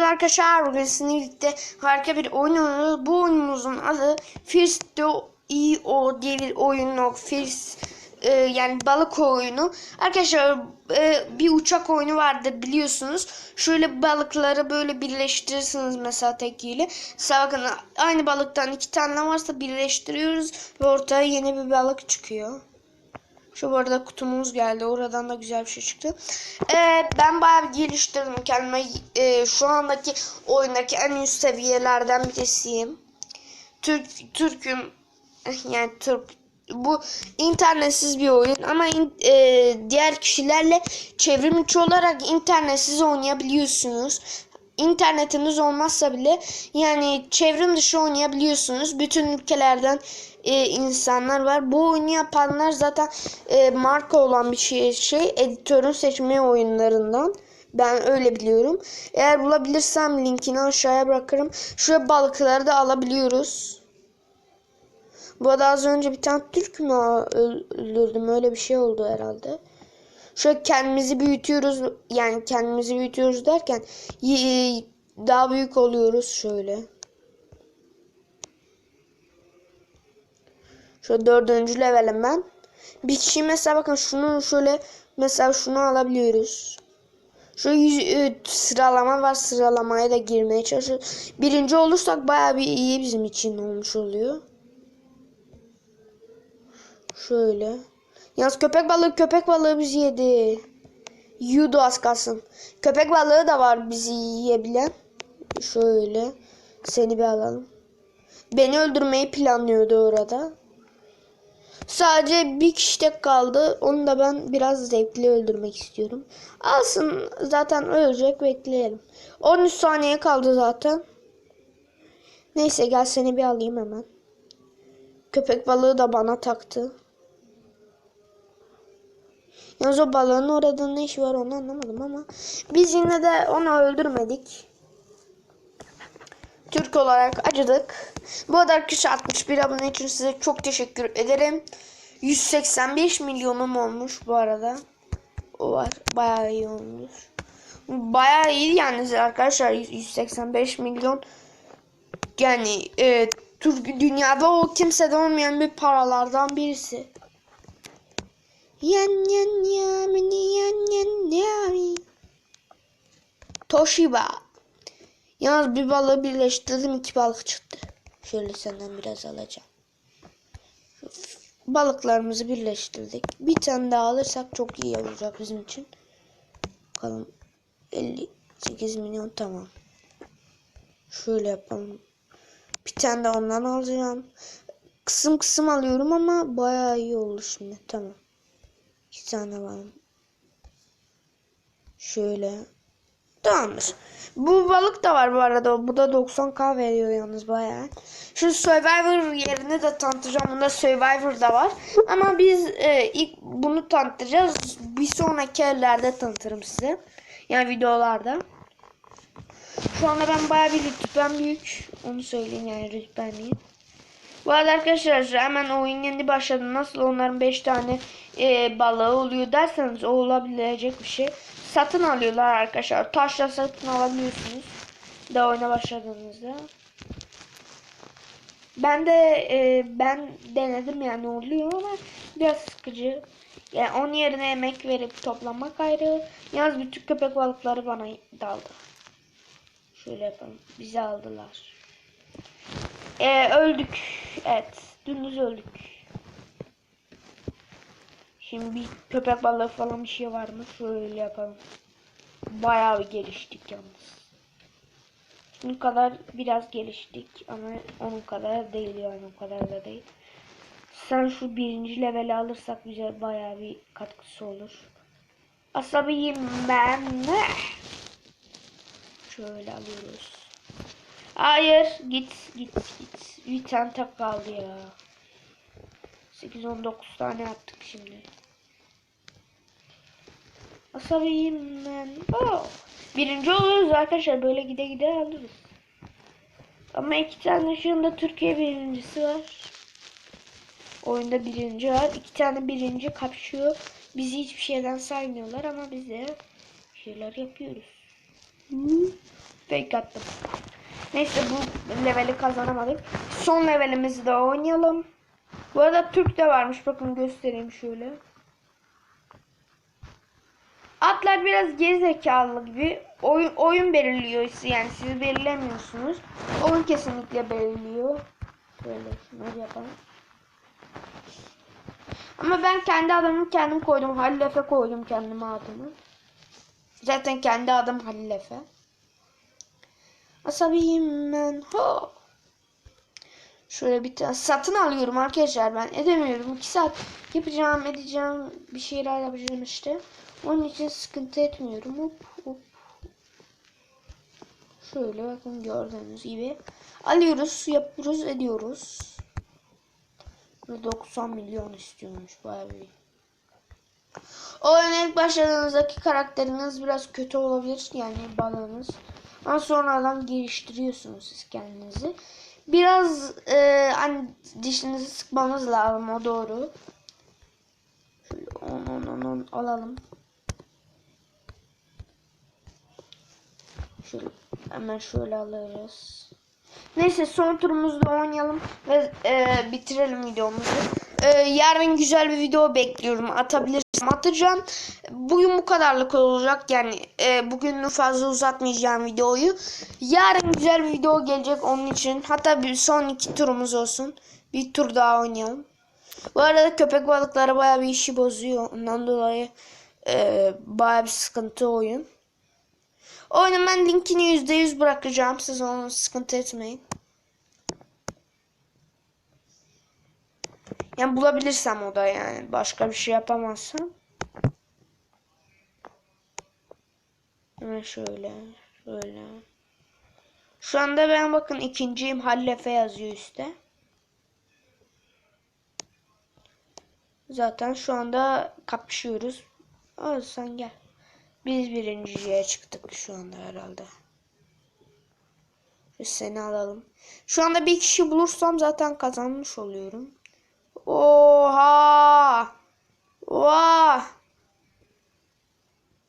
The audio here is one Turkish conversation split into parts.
arkadaşlar bugün sizinle birlikte harika bir oyun oynuyoruz. Bu oyunumuzun adı First EO diye bir oyun o First e, yani balık oyunu. Arkadaşlar e, bir uçak oyunu vardı biliyorsunuz. Şöyle balıkları böyle birleştirirsiniz mesela tekiyle. Mesela bakın aynı balıktan iki tane varsa birleştiriyoruz ve ortaya yeni bir balık çıkıyor. Şu arada kutumuz geldi. Oradan da güzel bir şey çıktı. Ee, ben bayağı bir geliştirdim kendime. Ee, şu andaki oyundaki en üst seviyelerden birisiyim. Türk Türk'üm. Yani Türk. Bu internetsiz bir oyun ama in- e, diğer kişilerle çevrim içi olarak internetsiz oynayabiliyorsunuz. İnternetiniz olmazsa bile yani çevrim dışı oynayabiliyorsunuz. Bütün ülkelerden e, insanlar var. Bu oyunu yapanlar zaten e, marka olan bir şey, şey editörün seçme oyunlarından. Ben öyle biliyorum. Eğer bulabilirsem linkini aşağıya bırakırım. Şuraya balıkları da alabiliyoruz. Bu arada az önce bir tane Türk mü öldürdüm? Öyle bir şey oldu herhalde. Şöyle kendimizi büyütüyoruz. Yani kendimizi büyütüyoruz derken daha büyük oluyoruz şöyle. Şöyle dördüncü levelim ben. Bir kişi mesela bakın şunu şöyle mesela şunu alabiliyoruz. Şu yüz, e, sıralama var sıralamaya da girmeye çalışıyoruz. Birinci olursak baya bir iyi bizim için olmuş oluyor. Şöyle. Yalnız köpek balığı köpek balığı bizi yedi. Yudu az kalsın. Köpek balığı da var bizi yiyebilen. Şöyle. Seni bir alalım. Beni öldürmeyi planlıyordu orada. Sadece bir kişi tek kaldı. Onu da ben biraz zevkli öldürmek istiyorum. Alsın zaten ölecek bekleyelim. 13 saniye kaldı zaten. Neyse gel seni bir alayım hemen. Köpek balığı da bana taktı. Yalnız o balığın orada ne işi var onu anlamadım ama biz yine de onu öldürmedik. Türk olarak acıdık. Bu arada arkadaşlar 61 abone için size çok teşekkür ederim. 185 milyonum olmuş bu arada. O var. Bayağı iyi olmuş. Bayağı iyi yani arkadaşlar 185 milyon yani e, Türk dünyada o kimsede olmayan bir paralardan birisi. Yan yan yamini yan yan yami. Toshiba. Yalnız bir balığı birleştirdim iki balık çıktı. Şöyle senden biraz alacağım. Balıklarımızı birleştirdik. Bir tane daha alırsak çok iyi olacak bizim için. Bakalım 58 milyon tamam. Şöyle yapalım. Bir tane de ondan alacağım. Kısım kısım alıyorum ama bayağı iyi oldu şimdi. Tamam. İki tane var. Şöyle. Tamamdır. Bu balık da var bu arada. Bu da 90k veriyor yalnız bayağı. Şu Survivor yerini de tanıtacağım. Bunda Survivor da var. Ama biz e, ilk bunu tanıtacağız. Bir sonraki yerlerde tanıtırım size. Yani videolarda. Şu anda ben bayağı bir rütbem büyük. Onu söyleyeyim yani rütbem iyi. Bu arada arkadaşlar hemen oyun yeni başladı. Nasıl onların 5 tane e, balığı oluyor derseniz o olabilecek bir şey. Satın alıyorlar arkadaşlar. Taşla satın alabiliyorsunuz. Da oyuna başladığınızda. Ben de e, ben denedim yani oluyor ama biraz sıkıcı. Yani onun yerine emek verip toplamak ayrı. Yalnız bütün köpek balıkları bana daldı. Şöyle yapalım. Bizi aldılar. Ee, öldük. Evet. Dümdüz öldük. Şimdi bir köpek balığı falan bir şey var mı? Şöyle yapalım. Bayağı bir geliştik yalnız. Bunun kadar biraz geliştik ama onun kadar değil yani o kadar da değil. Sen şu birinci leveli alırsak bize bayağı bir katkısı olur. Asabiyim ben. Şöyle alıyoruz. Hayır git git git. Bir tane tek kaldı ya. 8-19 tane yaptık şimdi. Asabiyim ben. Oh. Birinci oluruz arkadaşlar. Böyle gide gide alırız. Ama iki tane şu anda Türkiye birincisi var. Oyunda birinci var. İki tane birinci kapışıyor. Bizi hiçbir şeyden saymıyorlar ama biz de şeyler yapıyoruz. Fake attım. Neyse bu leveli kazanamadık. Son levelimizi de oynayalım. Bu arada Türk de varmış. Bakın göstereyim şöyle. Atlar biraz gerizekalı gibi oyun, oyun belirliyor yani siz belirlemiyorsunuz. Oyun kesinlikle belirliyor. Böyle şunları yapalım. Ama ben kendi adımı kendim koydum. Halil Efe koydum kendime adımı. Zaten kendi adım Halil Efe. Asabiyim ben. Ho. Şöyle bir tane satın alıyorum arkadaşlar ben edemiyorum. 2 saat yapacağım edeceğim bir şeyler yapacağım işte. Onun için sıkıntı etmiyorum. Hop hop. Şöyle bakın gördüğünüz gibi. Alıyoruz yapıyoruz ediyoruz. 90 milyon istiyormuş bayağı bir. Oyuna ilk başladığınızdaki karakteriniz biraz kötü olabilir yani balığınız. Ama sonradan geliştiriyorsunuz siz kendinizi. Biraz e, hani dişinizi sıkmanız lazım o doğru. Şöyle 10 10 10 10 alalım. Şöyle hemen şöyle alırız. Neyse son turumuzda oynayalım ve e, bitirelim videomuzu. E, yarın güzel bir video bekliyorum. Atabilirsem atacağım. Bugün bu kadarlık olacak. Yani e, bugün fazla uzatmayacağım videoyu. Yarın güzel bir video gelecek onun için. Hatta bir son iki turumuz olsun. Bir tur daha oynayalım. Bu arada köpek balıkları bayağı bir işi bozuyor. Ondan dolayı e, bayağı bir sıkıntı oyun. Oyunun ben linkini %100 bırakacağım. Siz onu sıkıntı etmeyin. Yani bulabilirsem o da yani. Başka bir şey yapamazsam. Hemen şöyle. Şöyle. Şu anda ben bakın ikinciyim. Hallefe yazıyor üstte. Zaten şu anda kapışıyoruz. Al sen gel. Biz birinciye çıktık şu anda herhalde. Seni alalım. Şu anda bir kişi bulursam zaten kazanmış oluyorum. Oha! Oha!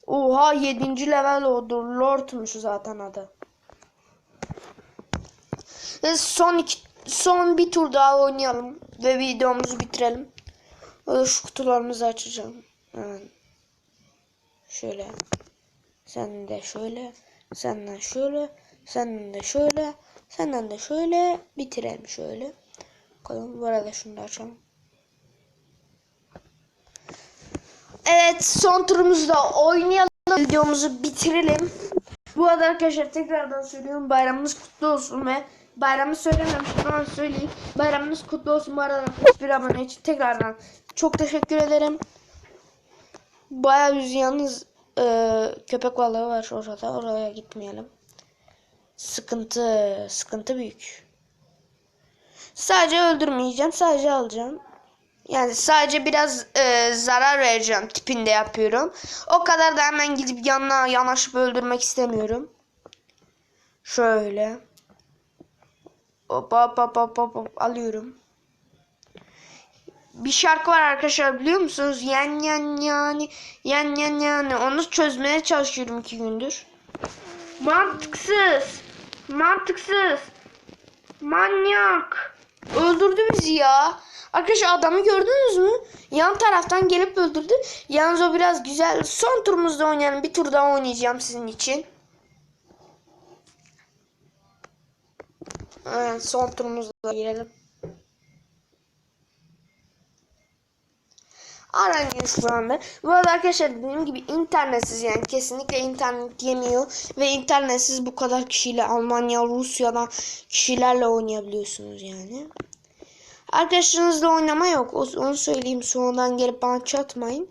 Oha 7. level oldu. Lord'muş zaten adı. Ve son iki, son bir tur daha oynayalım ve videomuzu bitirelim. Şu kutularımızı açacağım. Hemen. Şöyle. Sen de şöyle. Senden şöyle. Senden de şöyle. Senden de şöyle. Bitirelim şöyle. Bakalım. Bu arada şunu da açalım. Evet son turumuzda oynayalım. Videomuzu bitirelim. Bu arada arkadaşlar tekrardan söylüyorum. Bayramınız kutlu olsun ve bayramı söylememiştim ama söyleyeyim. Bayramınız kutlu olsun. Bu arada bir abone için tekrardan çok teşekkür ederim. Bayağı bir yalnız e, köpek balığı var orada. Oraya gitmeyelim. Sıkıntı, sıkıntı büyük. Sadece öldürmeyeceğim. Sadece alacağım. Yani sadece biraz e, zarar vereceğim tipinde yapıyorum. O kadar da hemen gidip yanına yanaşıp öldürmek istemiyorum. Şöyle. Hop hop hop hop hop, alıyorum. Bir şarkı var arkadaşlar biliyor musunuz? Yan yan yani yan yan yani onu çözmeye çalışıyorum iki gündür. Mantıksız. Mantıksız. Manyak. Öldürdü bizi ya. Arkadaşlar adamı gördünüz mü? Yan taraftan gelip öldürdü. Yalnız o biraz güzel. Son turumuzda oynayalım. Bir tur daha oynayacağım sizin için. Evet, son turumuzda girelim. Aranıyor şu anda. Bu arada arkadaşlar dediğim gibi internetsiz yani kesinlikle internet yemiyor ve internetsiz bu kadar kişiyle Almanya, Rusya'dan kişilerle oynayabiliyorsunuz yani. Arkadaşlarınızla oynama yok. Onu söyleyeyim sonradan gelip bana çatmayın.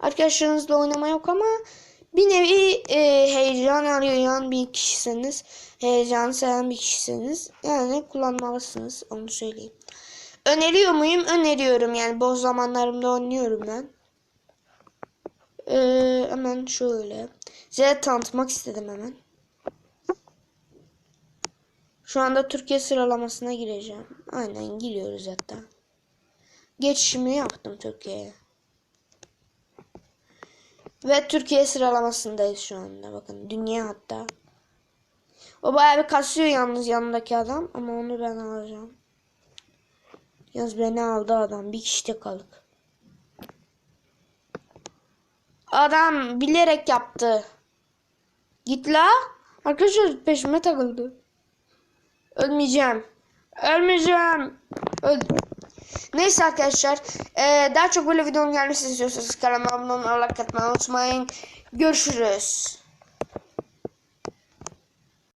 Arkadaşlarınızla oynama yok ama bir nevi e, heyecan arayan bir kişisiniz. Heyecan seven bir kişisiniz. Yani kullanmalısınız. Onu söyleyeyim. Öneriyor muyum? Öneriyorum. Yani boş zamanlarımda oynuyorum ben. Ee, hemen şöyle. Size tanıtmak istedim hemen. Şu anda Türkiye sıralamasına gireceğim. Aynen giriyoruz hatta. Geçişimi yaptım Türkiye'ye. Ve Türkiye sıralamasındayız şu anda. Bakın dünya hatta. O bayağı bir kasıyor yalnız yanındaki adam. Ama onu ben alacağım. Yalnız beni aldı adam. Bir kişi de kalık. Adam bilerek yaptı. Git la. Arkadaşlar peşime takıldı. Ölmeyeceğim. Ölmeyeceğim. Öldüm. Neyse arkadaşlar. eee, daha çok böyle videonun gelmesini istiyorsanız kanalıma abone olmayı, like atmayı unutmayın. Görüşürüz.